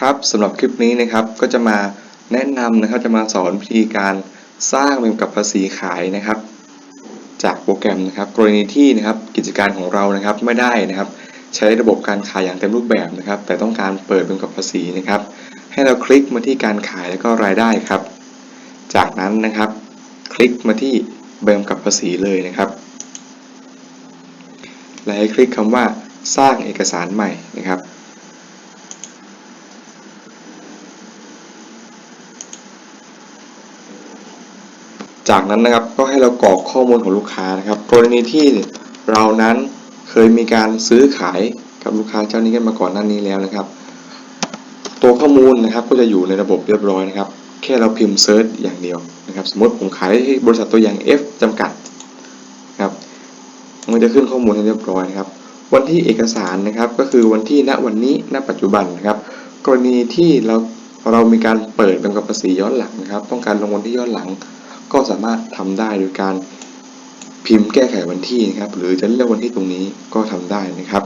ครับสำหรับคลิปนี้นะครับก็จะมาแนะนำนะครับจะมาสอนวิธีการสร้างเป็นกับภาษีขายนะครับ จากโปรแกรมนะครับ กรณีที่นะครับกิจการของเรานะครับไม่ได้นะครับ ใช้ระบบการขายอย่างเต็มรูปแบบนะครับ แต่ต้องการเปิดเป็นกับภาษีนะครับ ให้เราคลิกมาที่การขายแล้วก็รายได้ครับ จากนั้นนะครับ คลิกมาที่เบิมกับภาษีเลยนะครับ และให้คลิกคำว่าสร้างเอกสารใหม่นะครับ จากนั้นนะครับก็ให้เรากรอกข้อมูลของลูกค้านะครับ กรณีที่เรานั้นเคยมีการซื้อขายกับลูกค้าเจ้านี้กันมาก่อนหน้านี้แล้วนะครับ ตัวข้อมูลนะครับก็จะอยู่ในระบบเรียบร้อยนะครับ แค่เราพิมพ์เซิร์ชอย่างเดียวนะครับ สมมติผมขายให้บริษัทตัวอย่าง F จำกัดนะครับมันจะขึ้นข้อมูลให้เรียบร้อยนะครับ วันที่เอกสารนะครับก็คือวันที่ณวันนี้ณปัจจุบันนะครับ กรณีที่เราเรามีการเปิดเป็นกับภาษีย้อนหลังนะครับ ต้องการลงวันที่ย้อนหลัง ก็สามารถทำได้โดยการพิมพ์แก้ไขวันที่นะครับ หรือจะเลือกวันที่ตรงนี้ก็ทำได้นะครับ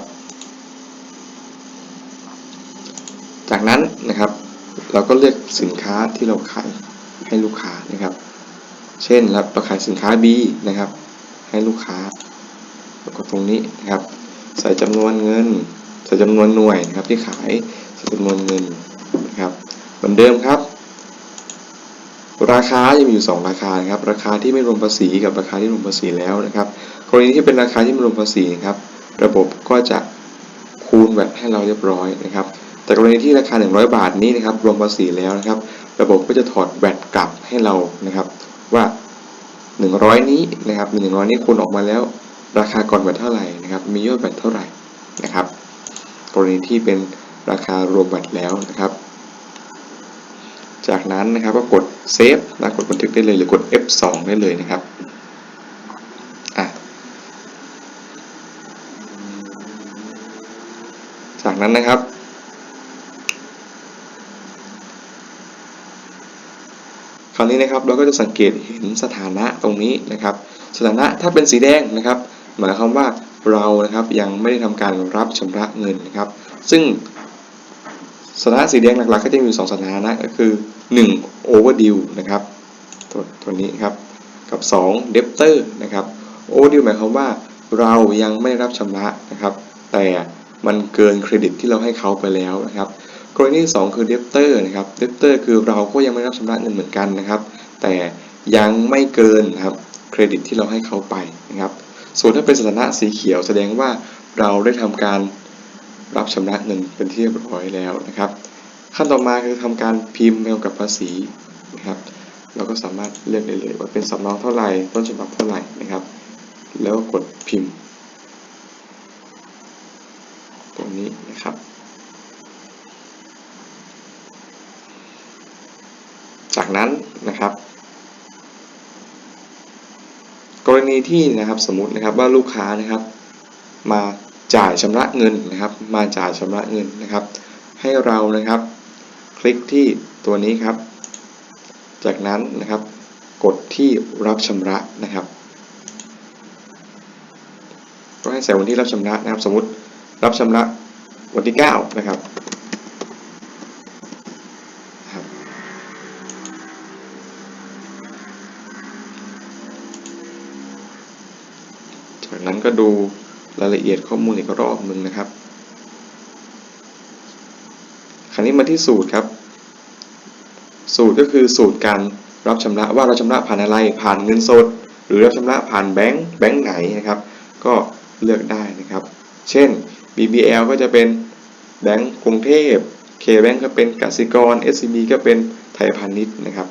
จากนั้นนะครับ เราก็เลือกสินค้าที่เราขายให้ลูกค้านะครับ เช่นเราขายสินค้า B นะครับ ให้ลูกค้าแล้วก็ตรงนี้นะครับ ใส่จำนวนเงิน ใส่จำนวนหน่วยนะครับที่ขายใส่จำนวนเงินนะครับ เหมือนเดิมครับ ราคาจะมีอยู่ 2 ราคานะครับ ราคาที่ไม่รวมภาษีกับราคาที่รวมภาษีแล้วนะครับกรณีที่เป็นราคาที่ไม่รวมภาษีนะครับ ระบบก็จะคูณแวตให้เราเรียบร้อยนะครับ แต่กรณีที่ราคา 100 บาทนี้นะครับ รวมภาษีแล้วนะครับ ระบบก็จะถอดแวตกลับให้เรานะครับ ว่า 100 นี้นะครับมี100 นี้คูณออกมาแล้ว ราคาก่อนแวตเท่าไหร่นะครับ มียอดแวตเท่าไหร่นะครับ กรณีที่เป็นราคารวมแวตแล้วนะครับ จากนั้นนะครับก็กดเซฟนะกดบันทึกได้เลยหรือกด F2 ได้เลยนะครับจากนั้นนะครับ คราวนี้นะครับเราก็จะสังเกตเห็นสถานะตรงนี้นะครับ สถานะถ้าเป็นสีแดงนะครับหมายความว่าเรานะครับยังไม่ได้ทำการรับชำระเงินนะครับ ซึ่ง สถานะสีแดงหลักๆ ก็จะมีอยู่สองสถานะก็คือ1 overdue นะครับตัวตัวนี้ครับกับ 2 debtor นะครับ overdue หมายความว่าเรายังไม่ได้รับชำระนะครับ แต่มันเกินเครดิตที่เราให้เขาไปแล้วนะครับกรณีที่2คือ debtor นะครับ debtor คือเราก็ยังไม่ได้รับชำระเงินเหมือนกันนะครับ แต่ยังไม่เกินนะครับเครดิตที่เราให้เขาไปนะครับ ส่วนถ้าเป็นสถานะสีเขียวแสดงว่าเราได้ทำการ รับชำระเงินเป็นที่เรียบร้อยแล้วนะครับ ขั้นต่อมาคือทำการพิมพ์เมลกับภาษีนะครับเราก็สามารถเลือกได้เลยว่าเป็นสำเนาเท่าไหร่ต้นฉบับเท่าไหร่นะครับ แล้วกดพิมพ์ตรงนี้นะครับ จากนั้นนะครับ กรณีที่นะครับสมมตินะครับว่าลูกค้านะครับมา จ่ายชำระเงินนะครับ มาจ่ายชำระเงินนะครับ ให้เรานะครับ คลิกที่ตัวนี้ครับ จากนั้นนะครับ กดที่รับชำระนะครับก็ให้ใส่วันที่รับชำระนะครับ สมมติรับชำระวันที่ 9 นะครับจากนั้นก็ดู รายละเอียดข้อมูลอีกรอบหนึ่งนะครับ คราวนี้มาที่สูตรครับ สูตรก็คือสูตรการรับชำระว่าเราชำระผ่านอะไรผ่านเงินสด หรือรับชำระผ่านแบงค์แบงค์ไหนนะครับ ก็เลือกได้นะครับ เช่น BBL ก็จะเป็นแบงก์กรุงเทพ K-Bank ก็เป็นกสิกร SCB ก็เป็นไทยพาณิชย์นะครับ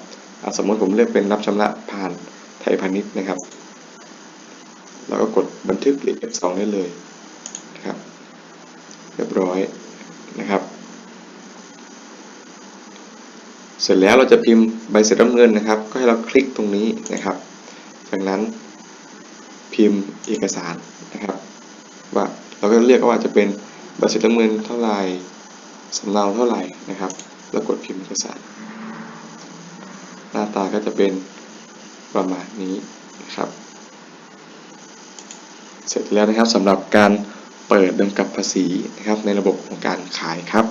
สมมติผมเลือกเป็นรับชำระผ่านไทยพาณิชย์นะครับ แล้วก็กดบันทึกหรือ F2 ได้เลยนะครับเรียบร้อยนะครับ เสร็จแล้วเราจะพิมพ์ใบเสร็จรับเงินนะครับ ก็ให้เราคลิกตรงนี้นะครับ จากนั้นพิมพ์เอกสารนะครับ ว่าเราก็เลือกว่าจะเป็นใบเสร็จรับเงินเท่าไหร่สำเนาเท่าไหร่นะครับ แล้วกดพิมพ์เอกสาร หน้าตาก็จะเป็นประมาณนี้นะครับ เสร็จแล้วนะครับสำหรับการเปิดเดิมกับภาษีนะครับในระบบของการขายครับ